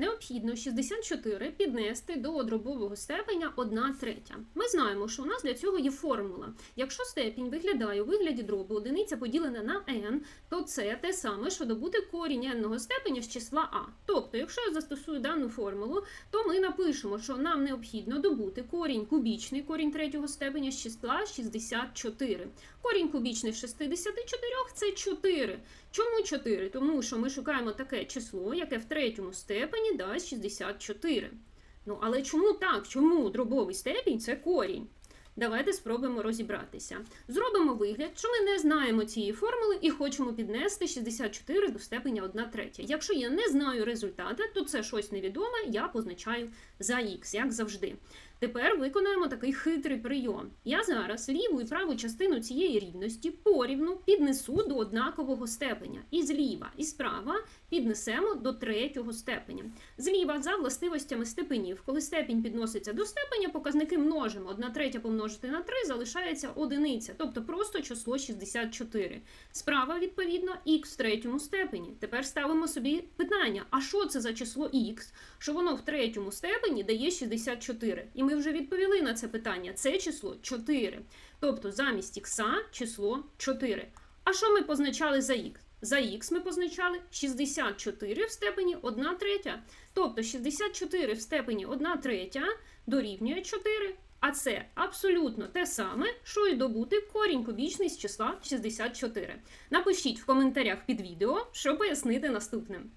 необхідно 64 піднести до дробового степеня 1 третя. Ми знаємо, що у нас для цього є формула. Якщо степінь виглядає у вигляді дробу одиниця поділена на n, то це те саме, що добути корінь n-ного степеня з числа а. Тобто, якщо я застосую дану формулу, то ми напишемо, що нам необхідно добути корінь кубічний, корінь третього степеня з числа 64. Корінь кубічний з 64 – це 4. Чому 4? Тому що ми шукаємо таке число, яке в третьому степені дасть 64. Ну, але чому так? Чому дробовий степінь це корінь? Давайте спробуємо розібратися. Зробимо вигляд, що ми не знаємо цієї формули і хочемо піднести 64 до степеня 1 третя. Якщо я не знаю результата, то це щось невідоме, я позначаю за х, як завжди. Тепер виконаємо такий хитрий прийом. Я зараз ліву і праву частину цієї рівності порівну піднесу до однакового степеня. І зліва, і справа піднесемо до третього степеня. Зліва за властивостями степенів, коли степінь підноситься до степеня, показники множимо. 1 третя помножити на 3 залишається одиниця, тобто просто число 64. Справа, відповідно, х в третьому степені. Тепер ставимо собі питання: а що це за число х? Що воно в третьому степені дає 64. І ми вже відповіли на це питання. Це число 4. Тобто замість х число 4. А що ми позначали за х? За х ми позначали 64 в степені 1 третя. Тобто 64 в степені 1 третя дорівнює 4. А це абсолютно те саме, що й добути корінь кубічний з числа 64. Напишіть в коментарях під відео, що пояснити наступним.